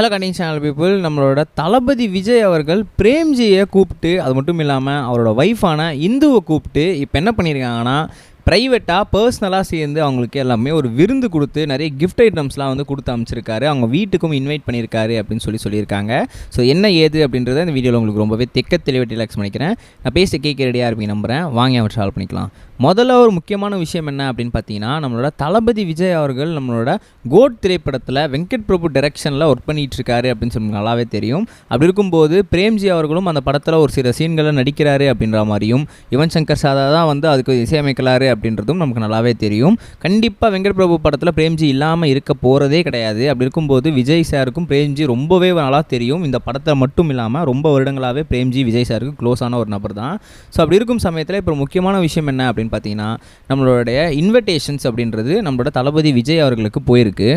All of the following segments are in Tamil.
ஹலோ கண்டிங் சேனல் பீப்புள் நம்மளோட தளபதி விஜய் அவர்கள் பிரேம்ஜியை கூப்பிட்டு அது மட்டும் இல்லாமல் அவரோட ஒய்ஃபான இந்துவை கூப்பிட்டு இப்போ என்ன பண்ணியிருக்காங்கன்னா ப்ரைவேட்டாக பர்சனலாக சேர்ந்து அவங்களுக்கு எல்லாமே ஒரு விருந்து கொடுத்து நிறைய கிஃப்ட் ஐட்டம்ஸ்லாம் வந்து கொடுத்து அமைச்சிருக்காரு. அவங்க வீட்டுக்கும் இன்வைட் பண்ணியிருக்காரு அப்படின்னு சொல்லி சொல்லியிருக்காங்க. ஸோ என்ன ஏது அப்படின்றத இந்த வீடியோவில் உங்களுக்கு ரொம்பவே தெக்க தெளிவட்டி ரிலாக்ஸ் பண்ணிக்கிறேன். நான் பேச கேட்க ரெடியாக இருப்பீங்க நம்புகிறேன் வாங்கி அவர் சால்வ் பண்ணிக்கலாம். முதல்ல ஒரு முக்கியமான விஷயம் என்ன அப்படின்னு பார்த்தீங்கன்னா நம்மளோட தளபதி விஜய் அவர்கள் நம்மளோட கோட் திரைப்படத்தில் வெங்கட் பிரபு டைரக்ஷனில் ஒர்க் பண்ணிட்டு இருக்காரு அப்படின்னு சொல்லி நல்லாவே தெரியும். அப்படி இருக்கும்போது பிரேம்ஜி அவர்களும் அந்த படத்தில் ஒரு சில சீன்களை நடிக்கிறாரு அப்படின்ற மாதிரியும் யுவன் சங்கர் சாதா தான் வந்து அதுக்கு இசையமைக்கலாரு அப்படின்றதும் நமக்கு நல்லாவே தெரியும். கண்டிப்பாக வெங்கட் பிரபு படத்தில் பிரேம்ஜி இல்லாமல் இருக்க போகிறதே கிடையாது. அப்படி இருக்கும்போது விஜய் சாருக்கும் பிரேம்ஜி ரொம்பவே நல்லா தெரியும். இந்த படத்தை மட்டும் இல்லாமல் ரொம்ப வருடங்களாகவே பிரேம்ஜி விஜய் சாருக்கு க்ளோஸான ஒரு நபர் தான். ஸோ அப்படி இருக்கும் சமயத்தில் இப்போ முக்கியமான விஷயம் என்ன அப்படின்னு பார்த்தீங்கன்னா நம்மளுடைய இன்விடேஷன்ஸ் அப்படின்றது நம்மளோட தளபதி விஜய் அவர்களுக்கு போயிருக்கு.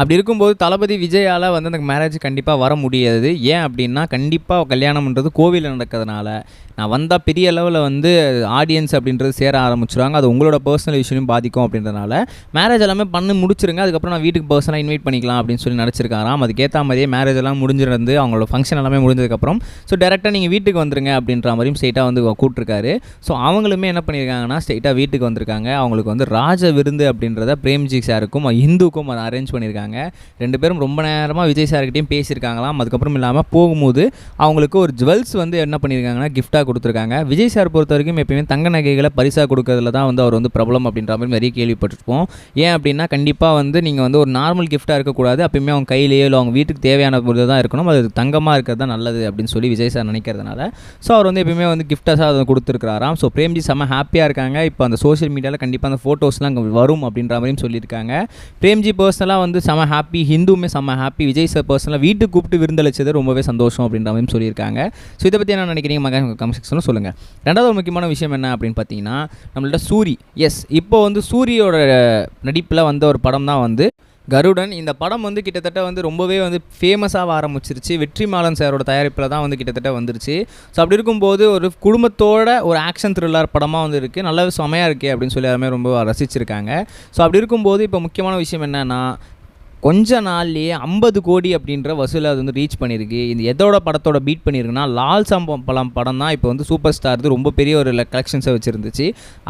அப்படி இருக்கும்போது தளபதி விஜயால் வந்து அந்த மேரேஜ் கண்டிப்பாக வர முடியாது. ஏன் அப்படின்னா கண்டிப்பாக கல்யாணம்ன்றது கோவிலில் நடக்கிறதுனால. நான் வந்தால் பெரிய லெவலில் வந்து ஆடியன்ஸ் அப்படின்றது சேர ஆரம்பிச்சிருவாங்க. அது உங்களோட பர்சனல் விஷயம் பாதிக்கும் அப்படின்றதுனால. மேரேஜ் எல்லாமே பண்ணி முடிச்சிருங்க. அதுக்கப்புறம் நான் வீட்டுக்கு பர்சனலாக இன்வைட் பண்ணிக்கலாம் அப்படின்னு சொல்லி நினச்சிருக்காராம். அதுக்கேற்ற மாதிரியே மேரேஜ் எல்லாம் முடிஞ்சிருந்து அவங்களோட ஃபங்க்ஷன் எல்லாமே முடிஞ்சதுக்கப்புறம். ஸோ டேரெக்டாக நீங்கள் வீட்டுக்கு வந்துருங்க அப்படின்ற மாதிரியும் ஸ்ட்ரெயிட்டாக வந்து கூப்பிட்ருக்காரு ஸோ அவங்களுமே என்ன பண்ணியிருக்காங்கன்னா ஸ்ட்ரெயிட்டாக வீட்டுக்கு வந்திருக்காங்க. அவங்களுக்கு வந்து ராஜ விருந்து அப்படின்றத பிரேம்ஜி சாருக்கும் இந்துக்கும் அதை அரேஞ்ச் பண்ணியிருக்காங்க ரெண்டு பேரும் ரொம்ப நேரமாக விஜய் சார்கிட்டையும் பேசியிருக்காங்களாம். அதுக்கப்புறம் இல்லாமல் போகும்போது அவங்களுக்கு ஒரு ஜுவல்ஸ் வந்து என்ன பண்ணியிருக்காங்கன்னா கிஃப்ட்டாக கொடுத்துருக்காங்க. விஜய் சார் பொறுத்த வரைக்கும் எப்பயுமே தங்க நகைகளை பரிசாக கொடுக்கறதுல தான் வந்து அவர் வந்து பிரபலம் அப்படின்ற மாதிரி நிறைய கேள்விப்பட்டிருப்போம். ஏன் அப்படின்னா கண்டிப்பாக வந்து நீங்கள் வந்து ஒரு நார்மல் கிஃப்ட்டாக இருக்கக்கூடாது. அப்பயுமே அவங்க கையிலேயோ இல்லை அவங்க வீட்டுக்கு தேவையான பொருள் தான் இருக்கணும். அது தங்கமாக இருக்கிறது தான் நல்லது அப்படின்னு சொல்லி விஜய் சார் நினைக்கிறதுனால. ஸோ அவர் வந்து எப்பயுமே வந்து கிஃப்டாக அதை கொடுத்துருக்காராம் ஸோ பிரேம்ஜி செம்ம ஹாப்பியாக இருக்காங்க. இப்போ அந்த சோஷியல் மீடியாவில் கண்டிப்பாக அந்த ஃபோட்டோஸ்லாம் அங்கே வரும் அப்படின்ற மாதிரியும் சொல்லியிருக்காங்க. பிரேம்ஜி பர்சனலாக வந்து செம ஹாப்பி ஹிந்துமே செம்ம ஹாப்பி விஜய் சார் பர்சனலாக வீட்டுக்கு கூப்பிட்டு விருந்தளிச்சது ரொம்பவே சந்தோஷம் அப்படின்ற மாதிரி சொல்லியிருக்காங்க. ஸோ இதை பற்றி என்ன நினைக்கிறீங்க? மகன் கமெண்ட் செக்ஷனில் சொல்லுங்கள் ரெண்டாவது ஒரு முக்கியமான விஷயம் என்ன அப்படின்னு பார்த்தீங்கன்னா நம்மள்ட்ட சூரி. எஸ் இப்போ வந்து சூரியோட நடிப்பில் வந்த ஒரு படம் தான் வந்து கருடன். இந்த படம் வந்து கிட்டத்தட்ட வந்து ரொம்பவே வந்து ஃபேமஸாக ஆரம்பிச்சிருச்சு. வெற்றிமாலன் சாரோட தயாரிப்பில் தான் வந்து கிட்டத்தட்ட வந்துருச்சு. ஸோ அப்படி இருக்கும்போது ஒரு குடும்பத்தோட ஒரு ஆக்ஷன் த்ரில்லர் படமாக வந்து இருக்குது நல்லாவே செமையாக இருக்குது அப்படின்னு சொல்லி எல்லாருமே ரொம்ப ரசிச்சிருக்காங்க. ஸோ அப்படி இருக்கும்போது இப்போ முக்கியமான விஷயம் என்னென்னா கொஞ்ச நாள்லேயே ஐம்பது கோடி அப்படின்ற வசூலை அது வந்து ரீச் பண்ணியிருக்கு. இந்த எதோட படத்தோட பீட் பண்ணியிருக்குன்னா லால் சம்பம் பழம் படம் தான் இப்போ வந்து சூப்பர் ஸ்டார் ரொம்ப பெரிய ஒரு கலெக்ஷன்ஸை வச்சுருந்துச்சு.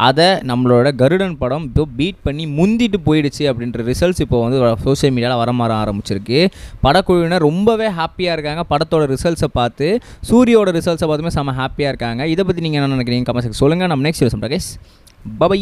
அதை நம்மளோட கருடன் படம் இப்போ பீட் பண்ணி முந்திட்டு போயிடுச்சு அப்படின்ற ரிசல்ட்ஸ் இப்போ வந்து சோஷியல் மீடியாவில் வர மாற ஆரம்பிச்சிருக்கு. படக்குழுவினர் ரொம்பவே ஹாப்பியாக இருக்காங்க. படத்தோட ரிசல்ட்ஸை பார்த்து சூரியோட ரிசல்ட்ஸை பார்த்துமே செம்ம ஹாப்பியாக இருக்காங்க. இதை பற்றி நீங்கள் என்ன நினைக்கிறீங்க? கமெண்ட் சொல்லுங்கள் நம்ம நெக்ஸ்ட் சொல்லுங்கள் கைஸ் பபை